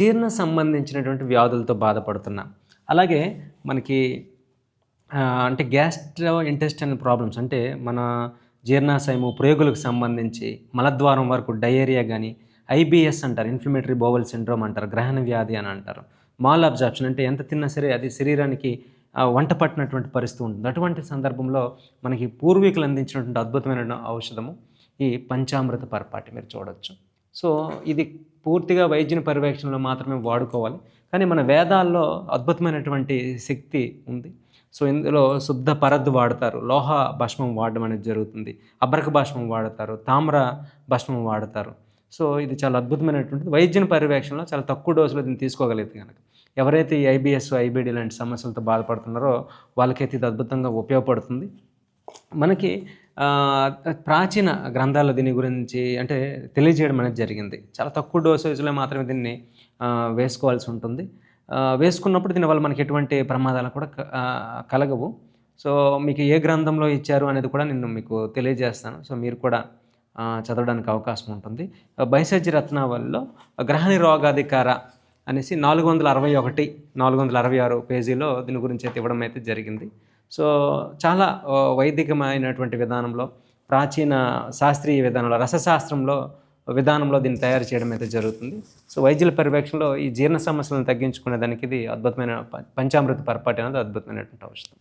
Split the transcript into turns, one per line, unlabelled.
జీర్ణ సంబంధించినటువంటి వ్యాధులతో బాధపడుతున్నాం. అలాగే మనకి అంటే గ్యాస్ట్రో ఇంటెస్టైనల్ ప్రాబ్లమ్స్ అంటే మన జీర్ణాశయము ప్రయోగులకు సంబంధించి మలద్వారం వరకు డయేరియా కానీ ఐబిఎస్ అంటారు ఇన్ఫ్లమేటరీ బోవల్ సిండ్రోమ్ అంటారు గ్రహణ వ్యాధి అని అంటారు. మాల్ అబ్జార్ప్షన్ అంటే ఎంత తిన్నా సరే అది శరీరానికి వంట పట్టినటువంటి పరిస్థితి ఉంటుంది. అటువంటి సందర్భంలో మనకి పూర్వీకులు అందించినటువంటి అద్భుతమైన ఔషధము ఈ పంచామృత పరపాటి మీరు చూడొచ్చు. సో ఇది పూర్తిగా వైద్యుని పర్యవేక్షణలో మాత్రమే వాడుకోవాలి. కానీ మన వేదాల్లో అద్భుతమైనటువంటి శక్తి ఉంది. సో ఇందులో శుద్ధ పరద్దు వాడతారు. లోహ భస్మం వాడడం అనేది జరుగుతుంది. అబ్రక భస్మం వాడతారు. తామ్ర భస్మం వాడతారు. సో ఇది చాలా అద్భుతమైనటువంటిది. వైద్యుని పర్యవేక్షణలో చాలా తక్కువ డోసులో దీన్ని తీసుకోగలిగితే కనుక ఎవరైతే ఈ ఐబిఎస్ ఐబిడి లాంటి సమస్యలతో బాధపడుతున్నారో వాళ్ళకైతే ఇది అద్భుతంగా ఉపయోగపడుతుంది. మనకి ప్రాచీన గ్రంథాల్లో దీని గురించి అంటే తెలియజేయడం అనేది జరిగింది. చాలా తక్కువ డోసేజ్లో మాత్రమే దీన్ని వేసుకోవాల్సి ఉంటుంది. వేసుకున్నప్పుడు దీనివల్ల మనకి ఎటువంటి ప్రమాదాలు కూడా కలగవు. సో మీకు ఏ గ్రంథంలో ఇచ్చారు అనేది కూడా నేను మీకు తెలియజేస్తాను. సో మీరు కూడా చదవడానికి అవకాశం ఉంటుంది. బైసజ్జి రత్నావళిలో గ్రహణి రోగాధికార అనేసి నాలుగు వందల అరవై ఒకటి నాలుగు వందల అరవై ఆరు పేజీలో దీని గురించి అయితే ఇవ్వడం అయితే జరిగింది. సో చాలా వైదికమైనటువంటి విధానంలో ప్రాచీన శాస్త్రీయ విధానంలో రసశాస్త్రంలో విధానంలో దీన్ని తయారు చేయడం అయితే జరుగుతుంది. సో వైద్యుల పర్యవేక్షణలో ఈ జీర్ణ సమస్యలను తగ్గించుకునే దానికి ఇది అద్భుతమైన పంచామృత పరపాటి అనేది అద్భుతమైనటువంటి ఔషధం